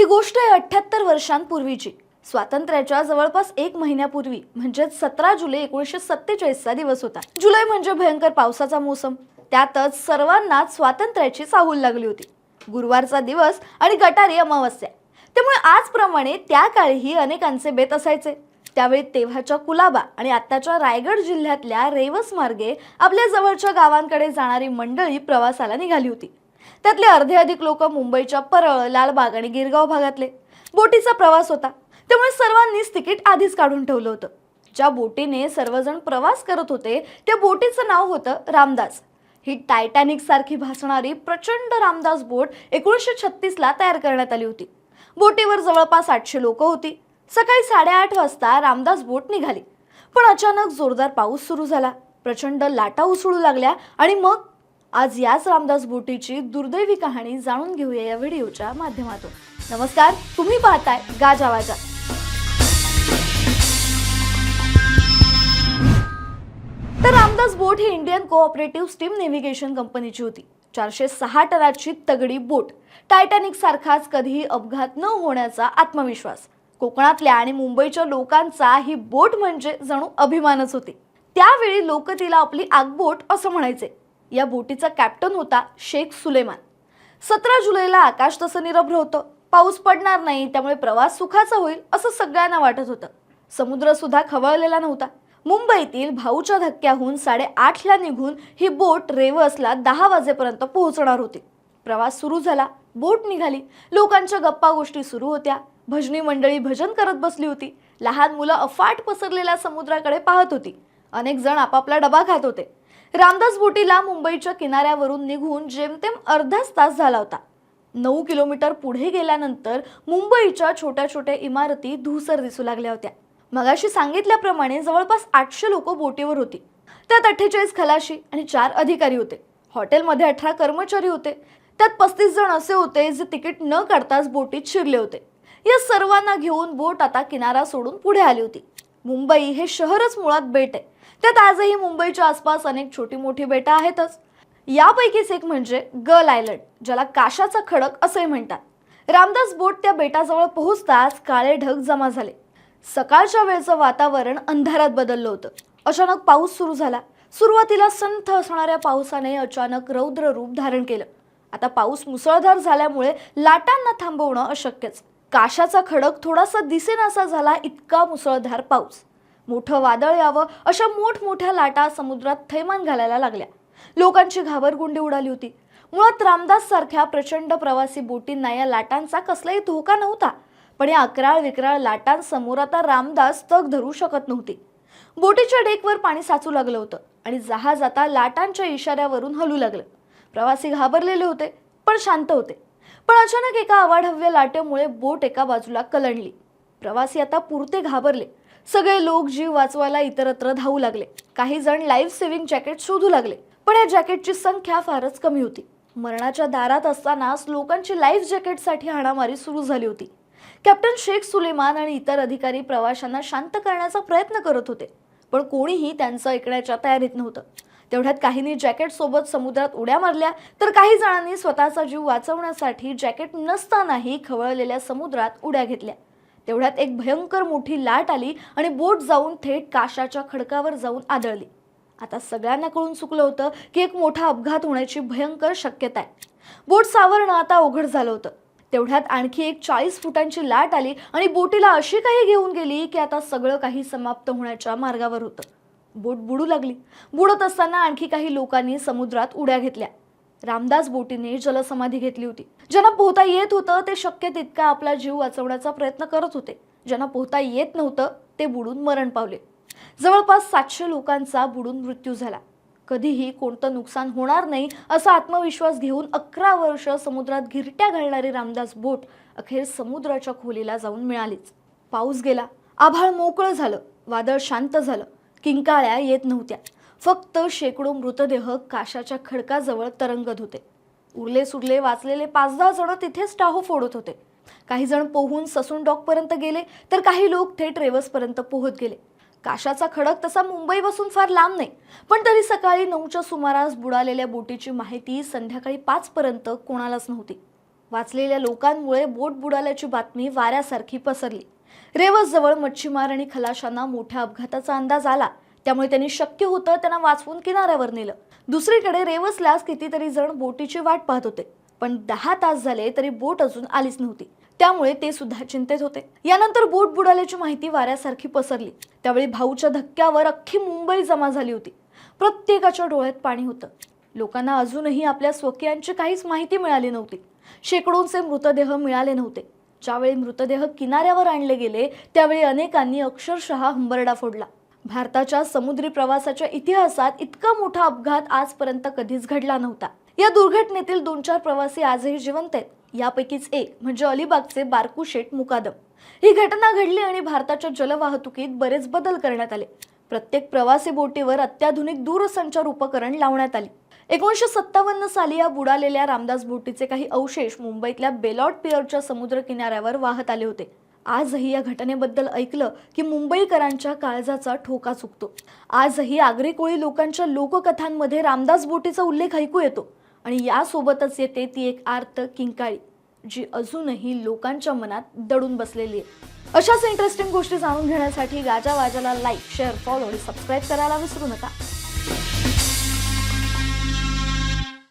ही गोष्ट आहे अठ्ठ्याहत्तर वर्षांपूर्वीची. स्वातंत्र्याच्या जवळपास एक महिन्यापूर्वी म्हणजेच सतरा जुलै एकोणीसशे सत्तेचाळीसचा दिवस होता. जुलै म्हणजे भयंकर पावसाचा मोसम. त्यातच सर्वांनाच स्वातंत्र्याची चाहूल लागली होती. गुरुवारचा दिवस आणि गटारी अमावस्या. त्यामुळे आजप्रमाणे त्या काळीही अनेकांचे बेत असायचे. त्यावेळी तेव्हाच्या कुलाबा आणि आत्ताच्या रायगड जिल्ह्यातल्या रेवस मार्गे आपल्या जवळच्या गावांकडे जाणारी मंडळी प्रवासाला निघाली होती. त्यातले अर्धे अधिक लोक मुंबईच्या परळ लालबाग आणि गिरगाव भागातले. बोटीचा प्रवास होता. त्यामुळे सर्वांनीच तिकीट आधीच काढून ठेवलं होतं. ज्या बोटीने सर्वजण प्रवास करत होते त्या बोटीचं नाव होतं रामदास. ही टायटॅनिक सारखी भासणारी प्रचंड रामदास बोट एकोणीसशे छत्तीसला तयार करण्यात आली होती. बोटीवर जवळपास आठशे लोक होती. सकाळी साडेआठ वाजता रामदास बोट निघाली. पण अचानक जोरदार पाऊस सुरू झाला. प्रचंड लाटा उसळू लागल्या आणि मग आज याच रामदास बोटीची दुर्दैवी कहाणी जाणून घेऊया या व्हिडिओच्या माध्यमातून. नमस्कार तुम्ही पाहताय गाजावाजा तर रामदास बोट ही इंडियन कोऑपरेटिव्ह स्टीम नेव्हिगेशन कंपनीची होती. चारशे सहा टनाची तगडी बोट टायटॅनिक सारखाच कधीही अपघात न होण्याचा आत्मविश्वास. कोकणातल्या आणि मुंबईच्या लोकांचा ही बोट म्हणजे जणू अभिमानच होती. त्यावेळी लोक तिला आपली आगबोट असं म्हणायचे. या बोटीचा कॅप्टन होता शेख सुलेमान. सतरा जुलैला आकाश तसं निरभ्र होतं. पाऊस पडणार नाही त्यामुळे प्रवास सुखाचा होईल असं सगळ्यांना वाटत होतं. समुद्र सुद्धा खवळलेला नव्हता. मुंबईतील भाऊच्या धक्क्याहून साडेआठला निघून ही बोट रेवसला दहा वाजेपर्यंत पोहोचणार होती. प्रवास सुरू झाला बोट निघाली. लोकांच्या गप्पा गोष्टी सुरू होत्या. भजनी मंडळी भजन करत बसली होती. लहान मुलं अफाट पसरलेल्या समुद्राकडे पाहत होती. अनेक जण आपापला डबा खात होते. रामदास बोटीला मुंबईच्या किनाऱ्यावरून निघून जेमतेम अर्धाच तास झाला होता. नऊ किलोमीटर पुढे गेल्यानंतर मुंबईच्या छोट्या छोट्या इमारती धूसर दिसू लागल्या होत्या. मगाशी सांगितल्याप्रमाणे जवळपास आठशे लोक बोटीवर होती. त्यात अठ्ठेचाळीस खलाशी आणि चार अधिकारी होते. हॉटेलमध्ये अठरा कर्मचारी होते. त्यात पस्तीस जण असे होते जे तिकीट न काढताच बोटीत शिरले होते. या सर्वांना घेऊन बोट आता किनारा सोडून पुढे आली होती. मुंबई हे शहरच मुळात बेट आहे. त्यात आजही मुंबईच्या आसपास अनेक छोटी मोठी बेटं आहेतच. यापैकीच एक म्हणजे गर्ल आयलंड ज्याला काशाचा खडक असंही म्हणतात. रामदास बोट त्या बेटाजवळ पोहोचताच काळे ढग जमा झाले. सकाळच्या वेळचं वातावरण अंधारात बदललं होतं. अचानक पाऊस सुरू झाला. सुरुवातीला संथ असणाऱ्या पावसाने अचानक रौद्र रूप धारण केलं. आता पाऊस मुसळधार झाल्यामुळे लाटांना थांबवणं अशक्यच. काशाचा खडक थोडासा दिसेनासा झाला इतका मुसळधार पाऊस. मोठं वादळ यावं अशा मोठमोठ्या लाटा समुद्रात थैमान घालायला लागल्या. लोकांची घाबरगुंडी उडाली होती. मुळात रामदास सारख्या प्रचंड प्रवासी बोटींना या लाटांचा कसलाही धोका नव्हता पण या अकराळ विक्राळ लाटांसमोर आता रामदास तग धरू शकत नव्हती. बोटीच्या डेकवर पाणी साचू लागलं होतं आणि जहाज आता लाटांच्या इशाऱ्यावरून हलू लागलं. प्रवासी घाबरलेले होते पण शांत होते. पण अचानक एका अवाढव्य लाटेमुळे बोट एका बाजूला कलंडली. प्रवासी आता पुरते घाबरले. सगळे लोक जीव वाचवायला इतरत्र धावू लागले. काही जण लाईफ सेव्हिंग जॅकेट शोधू लागले. पण या जॅकेटची संख्या फारच कमी होती. मरणाच्या दारात असतानाच लोकांची लाईफ जॅकेटसाठी हाणामारी सुरू झाली होती. कॅप्टन शेख सुलेमान आणि इतर अधिकारी प्रवाशांना शांत करण्याचा प्रयत्न करत होते. पण कोणीही त्यांचं ऐकण्याच्या तयारीत नव्हतं. तेवढ्यात काहींनी जॅकेट सोबत समुद्रात उड्या मारल्या तर काही जणांनी स्वतःचा जीव वाचवण्यासाठी जॅकेट नसतानाही खवळलेल्या समुद्रात उड्या घेतल्या. तेवढ्यात एक भयंकर मोठी लाट आली आणि बोट जाऊन थेट काशाच्या खडकावर जाऊन आदळली. आता सगळ्यांना कळून चुकलं होतं की एक मोठा अपघात होण्याची भयंकर शक्यता आहे. बोट सावरणं आता अवघड झालं होतं. तेवढ्यात आणखी एक चाळीस फुटांची लाट आली आणि बोटीला अशी काही घेऊन गेली की आता सगळं काही समाप्त होण्याच्या मार्गावर होतं. बोट बुडू लागली. बुडत असताना आणखी काही लोकांनी समुद्रात उड्या घेतल्या. रामदास बोटीने जलसमाधी घेतली होती. ज्यांना पोहता येत होतं ते शक्य तितका आपला जीव वाचवण्याचा प्रयत्न करत होते. ज्यांना पोहता येत नव्हतं ते बुडून मरण पावले. जवळपास सातशे लोकांचा बुडून मृत्यू झाला. कधीही कोणतं नुकसान होणार नाही असा आत्मविश्वास घेऊन अकरा वर्ष समुद्रात घिरट्या घालणारी रामदास बोट अखेर समुद्राच्या खोलीला जाऊन मिळालीच. पाऊस गेला. आभाळ मोकळं झालं. वादळ शांत झालं. किंकाळ्या येत नव्हत्या. फक्त शेकडो मृतदेह काशाच्या खडकाजवळ तरंगत होते. उरले सुरले वाचलेले पाच दहा जण तिथेच टाहो फोडत होते. काही जण पोहून ससून डॉकपर्यंत गेले तर काही लोक थेट रेवसपर्यंत पोहत गेले. काशाचा खडक तसा मुंबईपासून फार लांब नाही पण तरी सकाळी नऊच्या सुमारास बुडालेल्या बोटीची माहिती संध्याकाळी पाचपर्यंत कोणालाच नव्हती. वाचलेल्या लोकांमुळे बोट बुडाल्याची बातमी वाऱ्यासारखी पसरली. रेवसजवळ मच्छीमार आणि खलाशांना मोठ्या अपघाताचा अंदाज आला त्यामुळे त्यांनी शक्य होतं त्यांना वाचवून किनाऱ्यावर नेलं. दुसरीकडे रेवसल्यास कितीतरी जण बोटीची वाट पाहत होते. पण दहा तास झाले तरी बोट अजून आलीच नव्हती. त्यामुळे ते सुद्धा चिंतेत होते. यानंतर बोट बुडाल्याची माहिती वाऱ्यासारखी पसरली. त्यावेळी भाऊच्या धक्क्यावर अख्खी मुंबई जमा झाली होती. प्रत्येकाच्या डोळ्यात पाणी होतं. लोकांना अजूनही आपल्या स्वकीयांची काहीच माहिती मिळाली नव्हती. शेकडोंचे मृतदेह मिळाले नव्हते. ज्यावेळी मृतदेह किनाऱ्यावर आणले गेले त्यावेळी अनेकांनी अक्षरशः हंबरडा फोडला. भारताच्या समुद्री प्रवासाच्या इतिहासात इतका मोठा अपघात आजपर्यंत कधीच घडला नव्हता. या दुर्घटनेतील दोन चार प्रवासी आजही जिवंत आहेत. यापैकीच एक म्हणजे अलिबागचे बारकू शेठ मुकादम. ही घटना घडली आणि भारताच्या जलवाहतुकीत बरेच बदल करण्यात आले. प्रत्येक प्रवासी बोटीवर अत्याधुनिक दूरसंचार उपकरण लावण्यात आली. एकोणीसशे सत्तावन्न साली या बुडालेल्या रामदास बोटीचे काही अवशेष मुंबईतल्या बेलॉट पियरच्या समुद्र किनाऱ्यावर वाहत आले होते. आजही या घटनेबद्दल ऐकलं की मुंबईकरांच्या काळजाचा ठोका चुकतो. आजही आगरी कोळी लोकांच्या लोककथांमध्ये रामदास बोटीचा उल्लेख ऐकू येतो आणि यासोबतच येते ती एक आर्त किंकाळी जी अजूनही लोकांच्या मनात दडून बसलेली आहे. अशाच इंटरेस्टिंग गोष्टी जाणून घेण्यासाठी गाजा वाजाला लाईक शेअर फॉलो आणि सबस्क्राईब करायला विसरू नका.